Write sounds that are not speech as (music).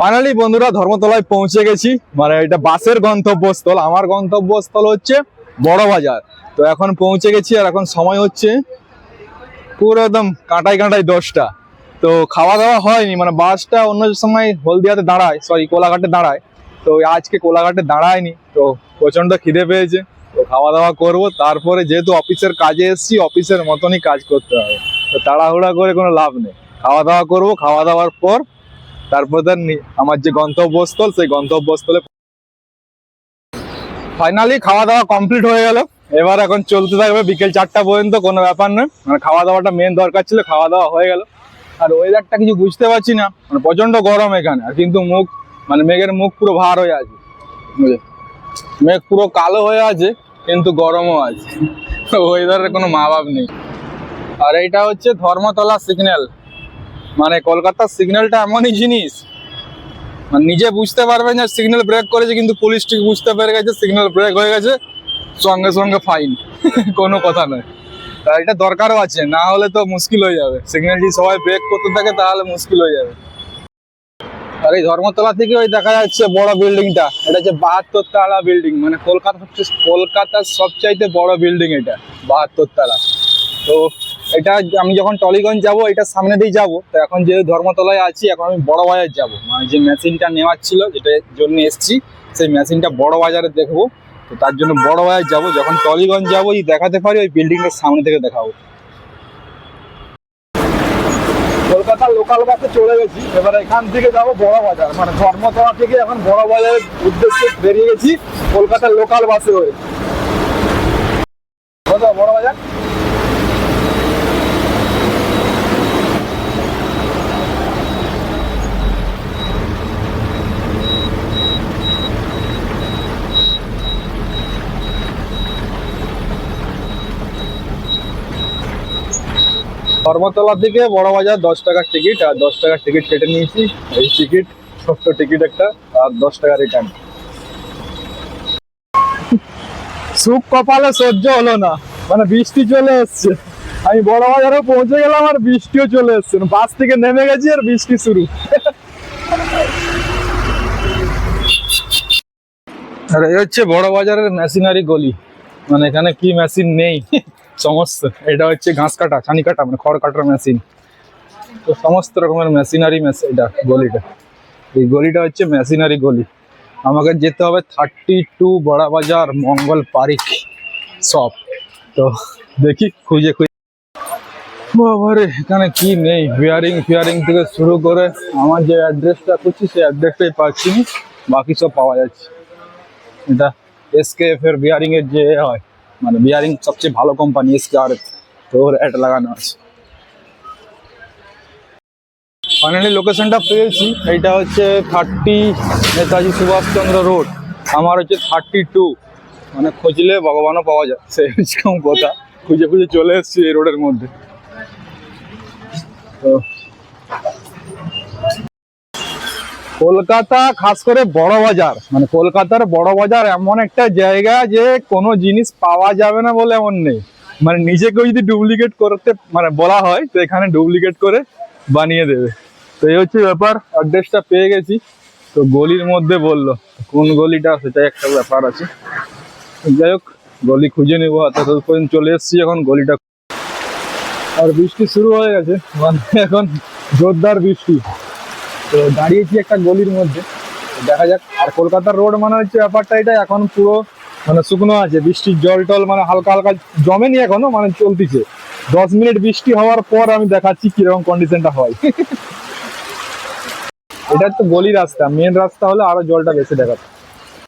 Finally বন্ধুরা, ধর্মতলায় পৌঁছে গেছি। মানে এটা বাসের গন্তব্যস্থল। আমার গন্তব্যস্থল হচ্ছে বড় বাজার তো এখন পৌঁছে গেছি আর এখন সময় হচ্ছে পুরো একদম কাঁটাই কাঁটাই দশটা। তো খাওয়া দাওয়া হয়নি মানে বাসটা অন্য সময় হলদিয়াতে দাঁড়ায় সরি কোলাঘাটে দাঁড়ায়। তো আজকে কোলাঘাটে দাঁড়ায়নি, তো প্রচণ্ড খিদে পেয়েছে। তো খাওয়া দাওয়া করব, তারপরে যেহেতু অফিসের কাজে এসেছি, অফিসের মতনই কাজ করতে হবে। তো তাড়াহুড়া করে কোনো লাভ নেই। খাওয়া দাওয়া করব খাওয়া দাওয়ার পর তারপর তার আমার যে গন্তব্যস্থল, সেই গন্তব্যস্থলে ফাইনালি খাওয়া দাওয়া কমপ্লিট হয়ে গেল। এবার এখন চলতে থাকবে বিকেল চারটা পর্যন্ত, কোনো ব্যাপার নয়। মানে খাওয়া দাওয়াটা মেন দরকার ছিল খাওয়া দাওয়া হয়ে গেল। আর ওয়েদারটা কিছু বুঝতে পারছি না। মানে প্রচণ্ড গরম এখানে, আর কিন্তু মুখ মানে মেঘের মুখ পুরো ভার হয়ে আছে। বুঝলে? মেঘ পুরো কালো হয়ে আছে, কিন্তু গরমও আছে। (laughs) ওয়েদারের কোনো মা বাপ নেই। আর এইটা হচ্ছে ধর্মতলা সিগন্যাল মানে কলকাতার সিগন্যালটা এমনই জিনিস। মানে নিজে বুঝতে পারবেন যে সিগন্যাল ব্রেক করেছে, কিন্তু পুলিশ ঠিক বুঝতে পেরে গেছে, সিগন্যাল ব্রেক হয়ে গেছে, সঙ্গে সঙ্গে ফাইন (laughs) কোনো কথা নয়। তা এটা দরকারও আছে, না হলে তো মুশকিল হয়ে যাবে। সিগন্যাল যদি সবাই ব্রেক করতে থাকে, তাহলে মুশকিল হয়ে যাবে। আর এই ধর্মতলা থেকে ওই দেখা যাচ্ছে বড় বিল্ডিংটা। এটা হচ্ছে বাহাত্তর তালা বিল্ডিং। মানে কলকাতা হচ্ছে কলকাতার সবচাইতে বড় বিল্ডিং এটা, বাহাত্তর তালা। তো এটা আমি যখন টলিগঞ্জ যাব, এটা সামনে দিয়ে যাব। তো এখন যেহেতু ধর্মতলায় আছি, এখন আমি বড় বাজার যাব। মানে যে মেশিনটা নেওয়ার ছিল, যেটার জন্য এসছি, সেই মেশিনটা বড় বাজারে দেখব। তো তার জন্য বড় বাজার যাব। যখন টলিগঞ্জ যাব দেখাতে পারি, ওই বিল্ডিংটার সামনে থেকে দেখাবো। কলকাতার লোকাল বাসে চলে গেছি। এবার এখান থেকে যাব বড় বাজার। মানে ধর্মতলা থেকে এখন বড় বাজারের উদ্দেশ্যে বেরিয়ে গেছি কলকাতার লোকাল বাসে হয়ে। বড় বাজার? ধর্মতলা থেকে বড় বাজার, দশ টাকার টিকিট আর দশ টাকার টিকিট কেটে নিয়েছি। এই টিকিট ছোট্ট টিকিট একটা, আর দশ টাকা রিটার্ন সুখ কপালে সহ্য হলো না। মানে বৃষ্টি চলে এসছে। আমি বড় বাজারে পৌঁছে গেলাম আর বৃষ্টিও চলে এসছে। বাস থেকে নেমে গেছি আর বৃষ্টি শুরু। আর, এই হচ্ছে বড় বাজারের মেশিনারি গলি। মানে এখানে কি মেশিন নেই? সমস্ত, এটা হচ্ছে ঘাস কাটা ছানি কাটা মানে খড় কাটার মেশিন তো সমস্ত রকমের মেশিনারি মেশিন এটা, গলিটা। এই গলিটা হচ্ছে মেশিনারি গলি। আমাকে যেতে হবে থার্টি টু বড়া বাজার মঙ্গল পারিক শপ তো দেখি, খুঁজে খুঁজে। বাবারে, এখানে কি নেই? বিয়ারিং ফিয়ারিং থেকে শুরু করে আমার যে অ্যাড্রেসটা করছি সেই অ্যাড্রেসটাই পাচ্ছি বাকি সব পাওয়া যাচ্ছে। এটা এসকেএফ এর বিয়ারিং এর যে হয়। মানে বিয়ারিং সবচেয়ে ভালো কোম্পানি এসকে আর তো ওর অ্যাড লাগানো আছে। ফাইনালি লোকেশনটা পেয়েছি, এইটা হচ্ছে থার্টি নেতাজি সুভাষচন্দ্র রোড আমার হচ্ছে থার্টি টু মানে খুঁজলে ভগবানও পাওয়া যায় সেই হচ্ছে কথা। খুঁজে খুঁজে চলে এসেছি এই রোডের মধ্যে। তো কলকাতা, খাস করে বড় বাজার। মানে কলকাতার বড় বাজার এমন একটা জায়গা যে কোনো জিনিস পাওয়া যাবে না বলে এমন নেই। মানে নিজেকেও যদি ডুপ্লিকেট করতে মানে বলা হয়, তো এখানে ডুপ্লিকেট করে বানিয়ে দেবে। তো এই হচ্ছে ব্যাপার অ্যাড্রেসটা পেয়ে গেছি। তো গলির মধ্যে বলল, কোন গলিটা? সেটা একটা ব্যাপার আছে। যাই হোক, গলি খুঁজে নেব পর্যন্ত চলে এসেছি এখন গলিটা। আর বৃষ্টি শুরু হয়ে গেছে। মানে এখন জোরদার বৃষ্টি। তো দাঁড়িয়েছি একটা গলির মধ্যে। দেখা যাক আর কলকাতার রোড মানে হচ্ছে ব্যাপারটা এটা এখন পুরো মানে শুকনো আছে বৃষ্টির জল টল মানে হালকা হালকা জমেনি এখনও মানে চলতিছে। দশ মিনিট বৃষ্টি হওয়ার পর আমি দেখাচ্ছি কীরকম কন্ডিশনটা হয়। (laughs) এটা তো গলি রাস্তা মেন রাস্তা হলে আরও জলটা বেশি দেখাচ্ছে।